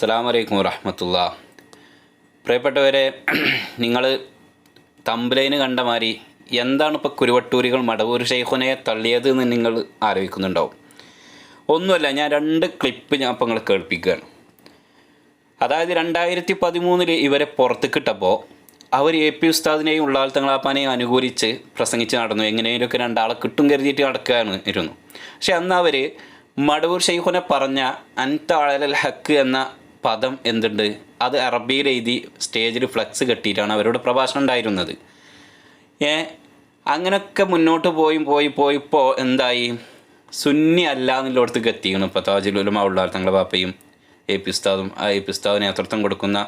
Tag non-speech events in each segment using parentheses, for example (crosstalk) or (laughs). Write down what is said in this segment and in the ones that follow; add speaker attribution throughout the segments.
Speaker 1: അസ്സാം വലൈക്കും വറഹമത്തുള്ള. പ്രിയപ്പെട്ടവരെ നിങ്ങൾ തമ്പലൈന് കണ്ട മാതിരി എന്താണ് ഇപ്പോൾ കുരുവട്ടൂരികൾ മടവൂർ ഷെയ്ഖുനെ തള്ളിയത് എന്ന് നിങ്ങൾ ആലോചിക്കുന്നുണ്ടാവും. ഒന്നുമല്ല ഞാൻ രണ്ട് ക്ലിപ്പ് ഞാൻ ഇപ്പോൾ നിങ്ങൾ കേൾപ്പിക്കുകയാണ്. അതായത് രണ്ടായിരത്തി പതിമൂന്നിൽ ഇവരെ പുറത്ത് കിട്ടപ്പോൾ അവർ എ പി ഉസ്താദിനെയും ഉള്ളാൾ തങ്ങളാപ്പാനെയും അനുകൂലിച്ച് പ്രസംഗിച്ച് നടന്നു. എങ്ങനെയൊക്കെ രണ്ടാളെ കിട്ടും കരുതിയിട്ട് നടക്കുകയാണ് ഇരുന്നു. പക്ഷെ അന്ന് അവർ മടവൂർ ഷെയ്ഖുനെ പറഞ്ഞ അൻതാഴൽ ഹക്ക് എന്ന പദം എന്തുണ്ട്? അത് അറബിയിൽ എഴുതി സ്റ്റേജിൽ ഫ്ലക്സ് കെട്ടിയിട്ടാണ് അവരുടെ പ്രഭാഷണം ഉണ്ടായിരുന്നത്. ഏ അങ്ങനെയൊക്കെ മുന്നോട്ട് പോയി പോയി പോയിപ്പോൾ എന്തായി? സുന്നി അല്ല എന്നുള്ളടത്തേക്ക് എത്തിക്കണം ഇപ്പോൾ താജുലുലമ ഉള്ള തങ്ങളെ പാപ്പയും എ പി ഉസ്താദും ആ എ പി ഉസ്താദ് നേതൃത്വം കൊടുക്കുന്ന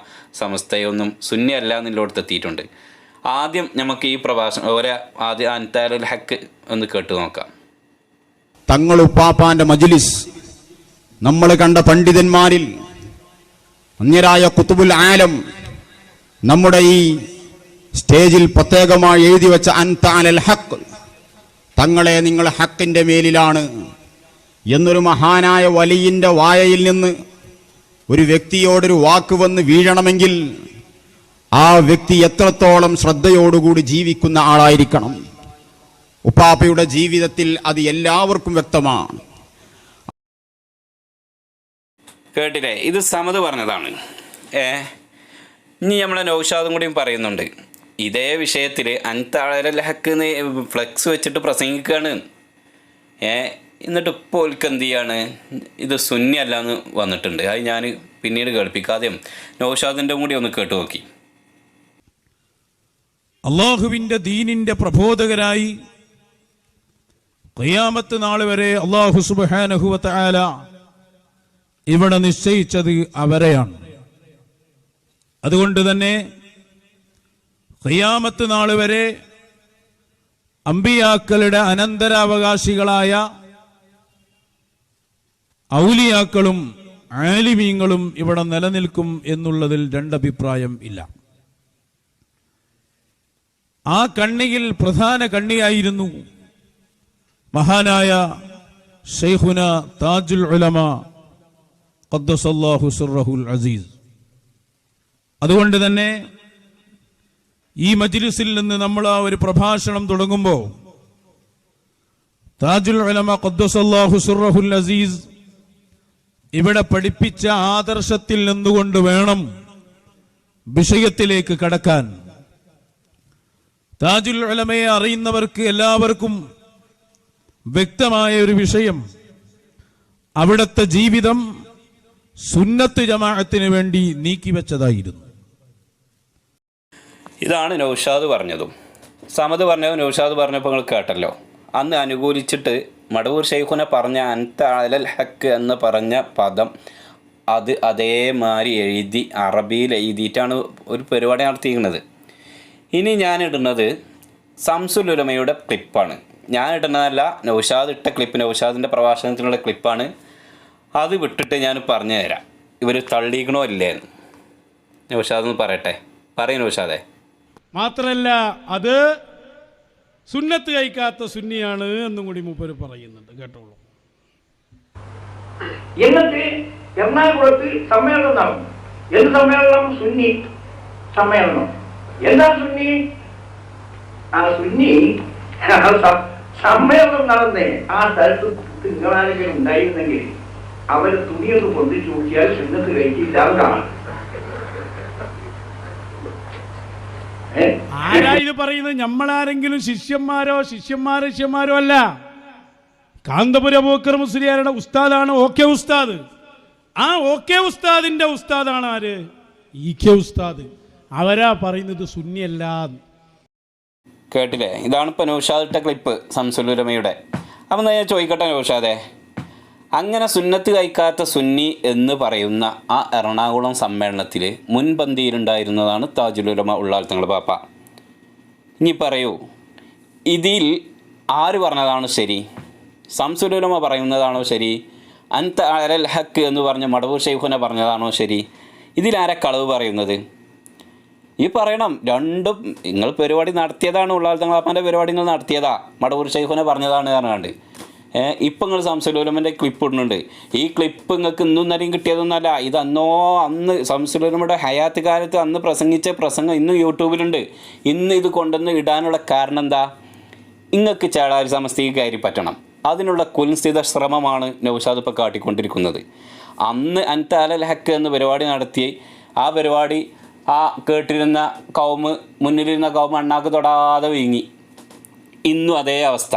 Speaker 1: സമസ്തയൊന്നും സുന്നി അല്ല എന്നുള്ളടത്ത് എത്തിയിട്ടുണ്ട്. ആദ്യം നമുക്ക് ഈ പ്രഭാഷണം ഓരോ ആദ്യം അൻതാലുൽ ഹക്ക് ഒന്ന് കേട്ട് നോക്കാം.
Speaker 2: തങ്ങളുപ്പാപ്പാന്റെ മജ്ലിസ് നമ്മൾ കണ്ട പണ്ഡിതന്മാരിൽ അന്യരായ കുത്തുബുൽ ആലം നമ്മുടെ ഈ സ്റ്റേജിൽ പ്രത്യേകമായി എഴുതി വെച്ച അൻതാനൽ ഹക്ക് തങ്ങളെ നിങ്ങൾ ഹക്കിന്റെ മേലിലാണ് എന്നൊരു മഹാനായ വലിയിന്റെ വായയിൽ നിന്ന് ഒരു വ്യക്തിയോടൊരു വാക്ക് വന്ന് വീഴണമെങ്കിൽ ആ വ്യക്തി എത്രത്തോളം ശ്രദ്ധയോടുകൂടി ജീവിക്കുന്ന ആളായിരിക്കണം. ഉപ്പാപ്പയുടെ ജീവിതത്തിൽ അത് എല്ലാവർക്കും വ്യക്തമാണ്.
Speaker 1: കേട്ടില്ലേ? ഇത് സമത് പറഞ്ഞതാണ്. ഏ ഇനി നമ്മളെ നൗഷാദും കൂടിയും പറയുന്നുണ്ട്. ഇതേ വിഷയത്തിൽ അൻതാഴൽ ഹക്ക് ഫ്ലെക്സ് വെച്ചിട്ട് പ്രസംഗിക്കുകയാണ് ഏ എന്നിട്ട് ഇപ്പോൾ ഓൽക്ക് എന്ത് ചെയ്യാണ്? ഇത് സുന്നി അല്ല എന്ന് വന്നിട്ടുണ്ട്. അത് ഞാൻ പിന്നീട് കേൾപ്പിക്കാതെയും നൗഷാദിന്റെ കൂടി ഒന്ന് കേട്ടു നോക്കി.
Speaker 3: അള്ളാഹുവിന്റെ ദീനിന്റെ പ്രബോധകരായി ഖിയാമത്ത് നാൾ വരെ അള്ളാഹു സുബാനഹുവത്ത ഇവിടെ നിശ്ചയിച്ചത് അവരെയാണ്. അതുകൊണ്ട് തന്നെ ഖിയാമത്ത് നാൾ വരെ അമ്പിയാക്കളുടെ അനന്തരാവകാശികളായ ഔലിയാക്കളും ആലിമീങ്ങളും ഇവിടെ നിലനിൽക്കും എന്നുള്ളതിൽ രണ്ടഭിപ്രായം ഇല്ല. ആ കണ്ണിയിൽ പ്രധാന കണ്ണിയായിരുന്നു മഹാനായ ഷെയ്ഖുന താജുൽ ഉലമ ഖദ്ദസല്ലാഹു സുറഹുൽ അസീസ്. അതുകൊണ്ട് തന്നെ ഈ മജ്ലിസിൽ നിന്ന് നമ്മൾ ആ ഒരു പ്രഭാഷണം തുടങ്ങുമ്പോൾ താജുൽ ഉലമ ഖദ്ദസല്ലാഹു സുറഹുൽ അസീസ് ഇവിടെ പഠിപ്പിച്ച ആദർശത്തിൽ നിന്നുകൊണ്ട് വേണം വിഷയത്തിലേക്ക് കടക്കാൻ. താജുൽ ഉലമയെ അറിയുന്നവർക്ക് എല്ലാവർക്കും വ്യക്തമായ ഒരു വിഷയം. അവിടുത്തെ ജീവിതം സുന്നത്ത് ജമാഅത്തിന് വേണ്ടി നീക്കിവെച്ചതായിരുന്നു
Speaker 1: ഇതാണ് നൗഷാദ് പറഞ്ഞതും. സമത് പറഞ്ഞതും നൗഷാദ് പറഞ്ഞപ്പോൾ നിങ്ങൾ കേട്ടല്ലോ. അന്ന് അനുകൂലിച്ചിട്ട് മടവൂർ ഷെയ്ഖുനെ പറഞ്ഞ അൻത അലൽ ഹക്ക് എന്ന് പറഞ്ഞ പദം അത് അതേമാതിരി എഴുതി അറബിയിൽ എഴുതിയിട്ടാണ് ഒരു പരിപാടി നടത്തിയിരിക്കുന്നത് ഇനി ഞാൻ ഇടുന്നത് സംസുലുലമയുടെ ക്ലിപ്പാണ്. ഞാൻ ഇടുന്നതല്ല നൗഷാദ് ഇട്ട ക്ലിപ്പ് നൗഷാദിന്റെ പ്രഭാഷണത്തിനുള്ള ക്ലിപ്പാണ്. അത് വിട്ടിട്ട് ഞാൻ പറഞ്ഞു തരാം. ഇവർ തള്ളിക്കണോ ഇല്ലേന്ന്. നൗഷാദെന്ന് പറയട്ടെ? പറയുന്നു നൗഷാദെ
Speaker 4: മാത്രമല്ല അത് സുന്നത്ത് കഴിക്കാത്ത സുന്നിയാണ് എന്നും കൂടി മൂപ്പര് പറയുന്നുണ്ട്. കേട്ടോളൂ.
Speaker 5: എന്നിട്ട് എറണാകുളത്ത് സമ്മേളനം നടന്നു. എന്ത് സമ്മേളനം? സുന്നി സമ്മേളനം. എന്താ സുന്നി? ആ സുന്നി (laughs) സമ്മേളനം നടന്നേ ആ സ്ഥലത്ത് തിങ്കളാരെങ്കിലും ഉണ്ടായിരുന്നെങ്കിൽ അവർ തുണിയൊന്ന് പൊന്തിച്ചു നോക്കിയാൽ സുന്നത്ത് കഴിച്ചില്ലാതാണ് ഏ?
Speaker 4: ആരാ ഇത് പറയുന്നത്? നമ്മളാരെങ്കിലും ശിഷ്യന്മാരോ ശിഷ്യന്മാരോ ശിഷ്യന്മാരോ അല്ല. കാന്തപുര ബോക്കർ മുസ്ലിയാരുടെ ഉസ്താദാണ് ഓക്കെ ഉസ്താദ്. ആ ഓക്കെ ഉസ്താദിന്റെ ഉസ്താദാണ് ആര്? ഇ കെ ഉസ്താദ്. അവരാ പറയുന്നത് സുന്നിയല്ല
Speaker 1: കേട്ടില്ലേ? ഇതാണ് ഇപ്പോൾ നൗഷാദ് ക്ലിപ്പ് സംസുലുരമയുടെ അപ്പം ഞാൻ ചോദിക്കട്ടെ നൗഷാദേ? അങ്ങനെ സുന്നത്ത് കഴിക്കാത്ത സുന്നി എന്ന് പറയുന്ന ആ എറണാകുളം സമ്മേളനത്തിൽ മുൻപന്തിയിലുണ്ടായിരുന്നതാണ് താജുലുലമ ഉള്ളാൽ തങ്ങൾ പാപ്പ. ഇനി പറയൂ ഇതിൽ ആര് പറഞ്ഞതാണ് ശരി? സംസുലുലമ പറയുന്നതാണോ ശരി? അൻത അരൽ ഹക്ക് എന്ന് പറഞ്ഞ മടവൂർ ഷെയ്ഖുനെ പറഞ്ഞതാണോ ശരി? ഇതിലാരെ കളവ് പറയുന്നത്? ഈ പറയണം രണ്ടും നിങ്ങൾ പരിപാടി നടത്തിയതാണ് ഉള്ളാൾ തങ്ങളാപ്പാന്റെ പരിപാടി നിങ്ങൾ നടത്തിയതാ. മടവൂർ ഷെയ്ഖുനെ പറഞ്ഞതാണ് പറഞ്ഞാണ്ട്. ഇപ്പം നിങ്ങൾ സംസുലുലമന്റെ ക്ലിപ്പ് ഇടുന്നുണ്ട്. ഈ ക്ലിപ്പ് നിങ്ങൾക്ക് ഇന്നും നേരം കിട്ടിയതൊന്നുമല്ല. ഇത് അന്നോ അന്ന് സംസുലുലമയുടെ ഹയാത്ത് കാലത്ത് അന്ന് പ്രസംഗിച്ച പ്രസംഗം ഇന്നും യൂട്യൂബിലുണ്ട്. ഇന്ന് ഇത് കൊണ്ടുവന്ന് ഇടാനുള്ള കാരണം എന്താ? നിങ്ങൾക്ക് ചേളാരി സമസ്തിക്ക് കയറി പറ്റണം. അതിനുള്ള കുൽസ്ഥിത ശ്രമമാണ് നൗഷാദ് ഇപ്പോൾ കാട്ടിക്കൊണ്ടിരിക്കുന്നത്. അന്ന് അൻതാലൽ ഹക്ക് എന്ന പരിപാടി നടത്തി. ആ പരിപാടി ആ കേട്ടിരുന്ന കൗമ് മുന്നിലിരുന്ന കൗമ് അണ്ണാക്ക് തൊടാതെ വീങ്ങി ഇന്നും അതേ അവസ്ഥ.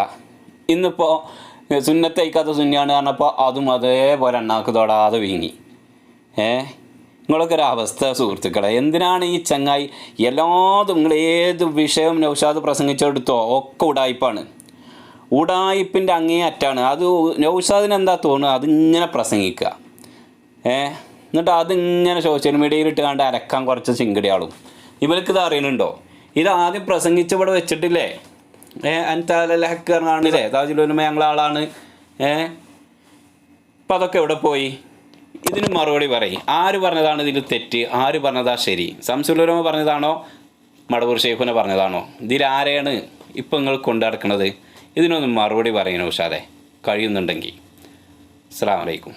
Speaker 1: ഇന്നിപ്പോൾ സുന്നത്തയക്കാത്ത സുന്നിയാണ് പറഞ്ഞപ്പോൾ അതും അതേപോലെ എണ്ണാക്ക് തൊടാതെ വീങ്ങി ഏ? നിങ്ങളൊക്കെ ഒരു അവസ്ഥ സുഹൃത്തുക്കളെ. എന്തിനാണ് ഈ ചങ്ങായി എല്ലാതും നിങ്ങൾ ഏത് വിഷയം നൗഷാദ് പ്രസംഗിച്ചെടുത്തോ ഒക്കെ ഉടായ്പാണ് ഉടായ്പിന്റെ അങ്ങേ അറ്റാണ് അത് നൗഷാദിന് എന്താ തോന്നുക? അതിങ്ങനെ പ്രസംഗിക്കുക. ഏ? എന്നിട്ട് അതിങ്ങനെ സോഷ്യൽ മീഡിയയിൽ ഇട്ട് കണ്ട് അരക്കാൻ കുറച്ച് ചിങ്കടിയാളും. ഇവർക്ക് ഇത് അറിയണുണ്ടോ ഇത് ആദ്യം പ്രസംഗിച്ച് ഇവിടെ വെച്ചിട്ടില്ലേ? ഏ അൻതാലഹക്കറിനാണില്ലേ താജുലുമ ഞങ്ങളെ ആളാണ് ഏഹ് അപ്പം അതൊക്കെ എവിടെ പോയി? ഇതിന് മറുപടി പറയും. ആര് പറഞ്ഞതാണ് ഇതിൽ തെറ്റ്? ആര് പറഞ്ഞതാ ശരി? സംസുലുലമ പറഞ്ഞതാണോ? മടവൂർ ഷെയ്ഖുനെ പറഞ്ഞതാണോ? ഇതിൽ ആരെയാണ് ഇപ്പം നിങ്ങൾ കൊണ്ടു നടക്കുന്നത് ഇതിനൊന്നും മറുപടി പറയണോ ഉഷാദെ കഴിയുന്നുണ്ടെങ്കിൽ അസ്സാം വലൈക്കും